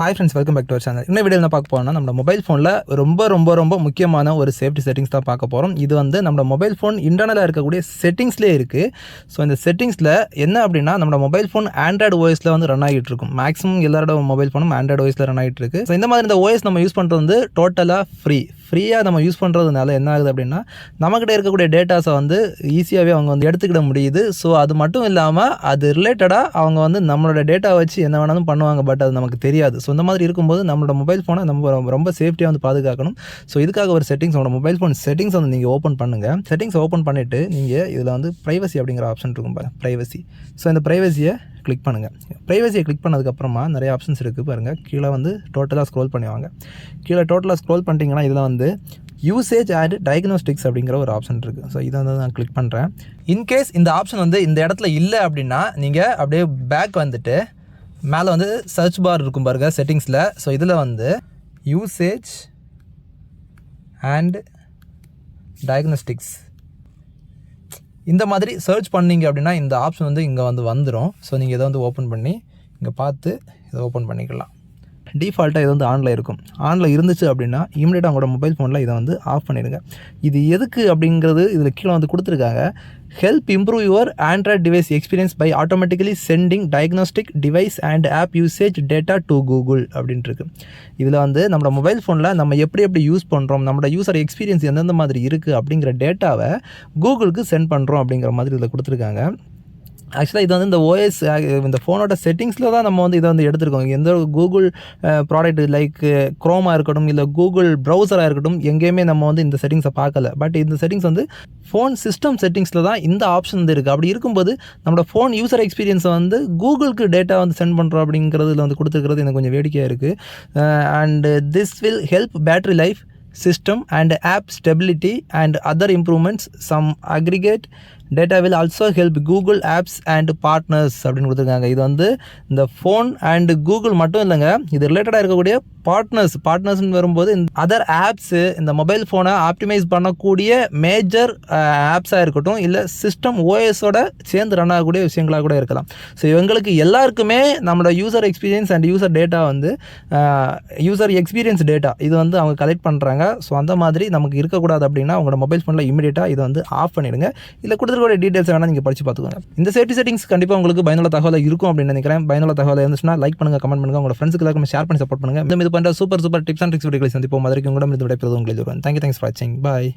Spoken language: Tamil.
Hi friends welcome back to our channel இன்னும் வீடியோ பார்க்க போறோம்னா நம்ம மொபைல் ஃபோனில் ரொம்ப ரொம்ப ரொம்ப முக்கியமான ஒரு சேஃப்டி செட்டிங்ஸ் தான் பார்க்க போகிறோம் இது வந்து நம்ம மொபைல் ஃபோன் இன்டர்னலாக இருக்கக்கூடிய செட்டிங்ஸ்லேயே இருக்குது ஸோ இந்த செட்டிங்ஸில் என்ன அப்படின்னா நம்ம மொபைல் ஃபோன் ஆண்ட்ராய்டு ஓஎஸில் வந்து ரன் ஆகிட்டு இருக்கும். மேக்ஸிமம் எல்லாரோட மொபைல் ஃபோனும் ஆண்ட்ராய்டு ஓஎஸில் ரன் ஆகிட்டு இருக்கு. ஸோ இந்த மாதிரி இந்த ஓஎஸ் நம்ம யூஸ் பண்ணுறது வந்து டோட்டலாக ஃப்ரீ ஃப்ரீயாக நம்ம யூஸ் பண்ணுறதுனால என்ன ஆகுது அப்படின்னா நம்மக்கிட்ட இருக்கக்கூடிய டேட்டாஸை வந்து ஈஸியாகவே அவங்க வந்து எடுத்துக்கிட முடியுது. ஸோ அது மட்டும் இல்லாமல் அது ரிலேட்டடாக அவங்க வந்து நம்மளோட டேட்டா வச்சு என்ன வேணாலும் பண்ணுவாங்க பட் அது நமக்கு தெரியாது. ஸோ இந்த மாதிரி இருக்கும்போது நம்மளோட மொபைல் ஃபோனை நம்ம ரொம்ப- ரொம்ப சேஃப்டியாக வந்து பாதுகாக்கணும். ஸோ இதுக்காக ஒரு செட்டிங்ஸ் உங்களோட மொபைல் ஃபோன் செட்டிங்ஸ் வந்து நீங்கள் ஓப்பன் பண்ணுங்கள் செட்டிங்ஸ் ஓப்பன் பண்ணிவிட்டு நீங்கள் இதில் வந்து ப்ரைவசி அப்படிங்கிற ஆப்ஷன் இருக்கும் பாருங்கள் ப்ரைவசி ஸோ இந்த ப்ரைவசியை கிளிக் பண்ணுங்கள் ப்ரைவசியை கிளிக் பண்ணதுக்கப்புறமா நிறைய ஆப்ஷன்ஸ் இருக்குது பாருங்கள் கீழே வந்து டோட்டலாக ஸ்க்ரோல் பண்ணுவாங்க கீழே டோட்டலாக ஸ்க்ரோல் பண்ணிட்டீங்கன்னா இதில் வந்து யூசேஜ் அண்ட் டயக்னோஸ்டிக்ஸ் அப்படிங்கிற ஒரு ஆப்ஷன் இருக்குது ஸோ இதை வந்து நான் கிளிக் பண்ணுறேன் இன்கேஸ் இந்த ஆப்ஷன் வந்து இந்த இடத்துல இல்லை அப்படின்னா நீங்கள் அப்படியே பேக் வந்துட்டு மேலே வந்து சர்ச் பார் இருக்கும் பாருங்க செட்டிங்ஸில் ஸோ இதில் வந்து யூசேஜ் அண்ட் டயக்னோஸ்டிக்ஸ் இந்த மாதிரி சர்ச் பண்ணீங்க அப்படின்னா இந்த ஆப்ஷன் வந்து இங்கே வந்து வந்துடும் ஸோ நீங்கள் இதை வந்து ஓப்பன் பண்ணி இங்கே பார்த்து இதை ஓப்பன் பண்ணிக்கலாம். டிஃபால்ட்டாக இது வந்து ஆனில் இருக்கும். ஆனில் இருந்துச்சு அப்படின்னா இமீடியட்டாக உங்களோட மொபைல் ஃபோனில் இதை வந்து ஆஃப் பண்ணிடுங்க. இது எதுக்கு அப்படிங்கிறது இதில் கீழே வந்து கொடுத்துருக்காங்க. Help improve your Android device experience by automatically sending diagnostic device and app usage data to Google அப்படின்ட்டு இதில் வந்து நம்ம மொபைல் ஃபோனில் நம்ம எப்படி எப்படி யூஸ் பண்ணுறோம் நம்மளோட யூசர் எக்ஸ்பீரியன்ஸ் எந்தெந்த மாதிரி இருக்குது அப்படிங்கிற டேட்டாவை கூகுளுக்கு சென்ட் பண்ணுறோம் அப்படிங்கிற மாதிரி இதில் கொடுத்துருக்காங்க. ஆக்சுவலாக இது வந்து இந்த ஓஎஸ் இந்த ஃபோனோட செட்டிங்ஸில் தான் நம்ம வந்து இதை வந்து எடுத்திருக்கோம். எந்த ஒரு கூகுள் ப்ராடக்ட் லைக் க்ரோமாக இருக்கட்டும் இல்லை கூகுள் ப்ரௌசராக இருக்கட்டும் எங்கேயுமே நம்ம வந்து இந்த செட்டிங்ஸை பார்க்கல. பட் இந்த செட்டிங்ஸ் வந்து ஃபோன் சிஸ்டம் செட்டிங்ஸில் தான் இந்த ஆப்ஷன் வந்து இருக்குது அப்படி இருக்கும்போது நம்மளோட ஃபோன் யூசர் எக்ஸ்பீரியன்ஸை வந்து கூகுளுக்கு டேட்டா வந்து சென்ட் பண்ணுறோம் அப்படிங்கிறதுல வந்து கொடுத்துருக்கிறது எனக்கு கொஞ்சம் வேடிக்கையாக இருக்குது and this will help battery life system and app stability and other improvements. Some aggregate data will also help google apps and partners அப்படின்னு கொடுத்துருக்காங்க. இது வந்து இந்த ஃபோன் அண்ட் கூகுள் மட்டும் இல்லைங்க. இது ரிலேட்டடாக இருக்கக்கூடிய பார்ட்னர்ஸ் பார்ட்னர்ஸ்னு வரும்போது இந்த அதர் ஆப்ஸு இந்த மொபைல் ஃபோனை ஆப்டிமைஸ் பண்ணக்கூடிய மேஜர் ஆப்ஸாக இருக்கட்டும் இல்லை சிஸ்டம் ஓஎஸோட சேர்ந்து ரன் ஆகக்கூடிய விஷயங்களாக கூட இருக்கலாம். ஸோ இவங்களுக்கு எல்லாருக்குமே நம்மளோட user experience and user data வந்து யூசர் எக்ஸ்பீரியன்ஸ் டேட்டா இது வந்து அவங்க கலெக்ட் பண்ணுறாங்க ஸோ அந்த மாதிரி நமக்கு இருக்கக்கூடாது அப்படின்னா உங்களோட மொபைல் ஃபோனில் இமீடியட்டாக இதை வந்து ஆஃப் பண்ணிடுங்க. இல்லை கொடுத்துருக்கூடிய டீட்டெயில்ஸ் வேணால் நீங்கள் படித்து பார்த்துக்கோங்க. இந்த சேஃப்டி செட்டிங்ஸ் கண்டிப்பாக உங்களுக்கு பயனுள்ள தகவல் இருக்கும் அப்படின்னு நினைக்கிறேன். பயனுள்ள தகவல் இருந்துச்சுன்னா லைக் பண்ணுங்கள் கமெண்ட் பண்ணுங்கள் உங்களோட ஃப்ரெண்ட்ஸ்க்கு எல்லாருக்கும் ஷேர் பண்ணி சப்போர்ட் பண்ணுங்கள் இந்த இது பண்ணுற super super tips and tricks வீடியோக்களை சந்திப்போம். மாதிரி உங்களிடம் மீது விடைபெறுவது உங்களுக்கு தேங்க்யூ தேங்க்ஸ் ஃபார் வாட்சிங் பாய்